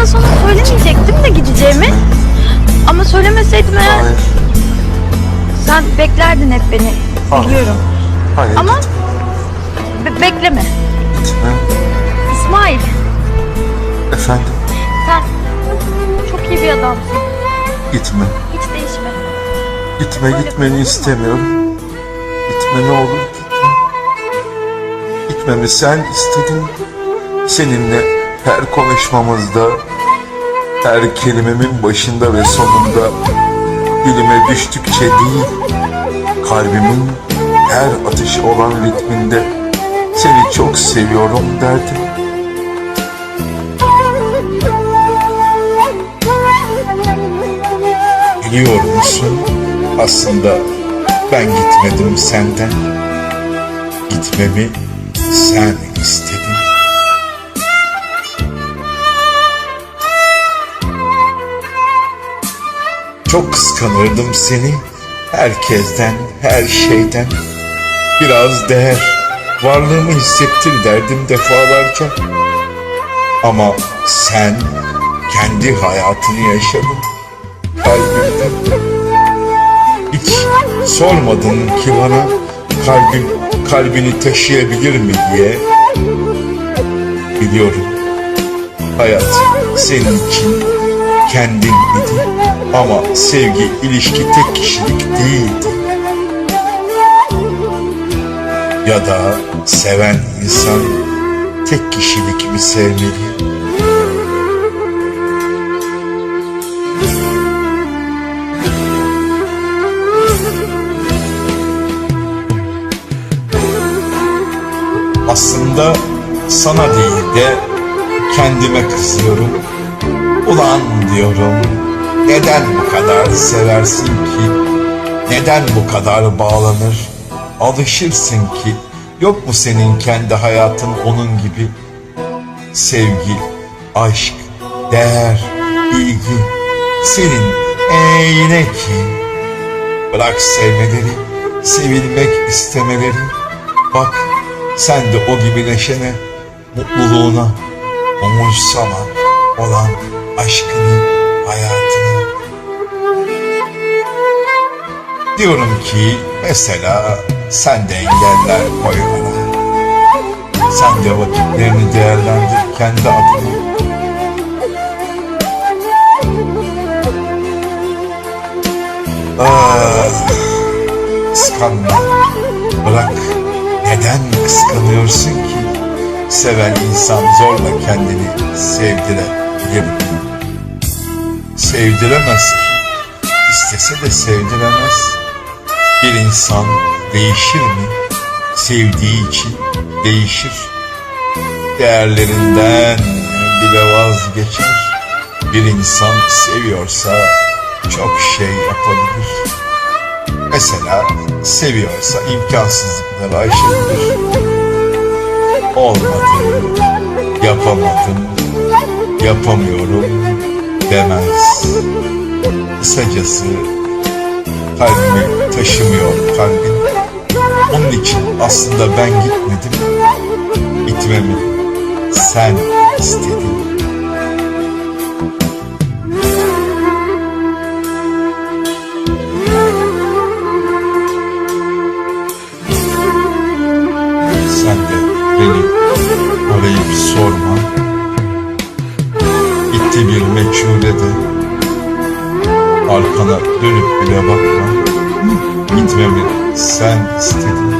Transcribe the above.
sana sonra söylemeyecektim de gideceğimi. Ama söylemeseydim eğer Hayır. sen beklerdin hep beni. Hayır. Biliyorum. Hayır. Ama be- bekleme. Gitme. İsmail Efendim sen çok iyi bir adamsın. gitme. Hiç değişme. Gitme gitmeni istemiyorum. Gitme ne olur gitme. Gitmemi sen istedin. Seninle her konuşmamızda, her kelimemin başında ve sonunda dilime düştükçe değil, kalbimin her atışı olan ritminde seni çok seviyorum derdim. Biliyor musun? Aslında ben gitmedim senden. Gitmemi sen istedin. Çok kıskanırdım seni herkesten, her şeyden. Biraz değer, varlığımı hissettir derdim defalarca. Ama sen kendi hayatını yaşadın kalbimde. Hiç sormadın ki bana kalbim kalbini taşıyabilir mi diye. Biliyorum hayat senin için kendin idi ama sevgi ilişki tek kişilik değildi. Ya da seven insan tek kişilik mi sevmeli? Aslında sana değil de kendime kızıyorum. Ulan diyorum, neden bu kadar seversin ki? Neden bu kadar bağlanır? Alışırsın ki, yok mu senin kendi hayatın onun gibi? Sevgi, aşk, değer, ilgi, senin eğne ki? Bırak sevmeleri, sevilmek istemeleri. Bak sen de o gibi neşene, mutluluğuna, umursama olan aşkını, hayatını. Diyorum ki mesela sen de engeller koy bana. Sen de vakitlerini değerlendir kendi adına. Ah, kıskanma. Bırak. Neden kıskanıyorsun ki? Seven insan zorla kendini sevdirebilir? Sevdiremez ki. İstese de sevdiremez. Bir insan değişir mi? Sevdiği için değişir. Değerlerinden bile vazgeçer. Bir insan seviyorsa çok şey yapabilir. Mesela seviyorsa imkansızlıkları aşabilir. Olmadı, yapamadım, yapamıyorum demez. Kısacası kalbimi taşımıyor kalbim. Onun için aslında ben gitmedim, gitmemi sen istedin. Sen de beni arayıp sorma. Gitti bir meçhule de arkana dönüp bile bakma. Gitmemi sen istedin.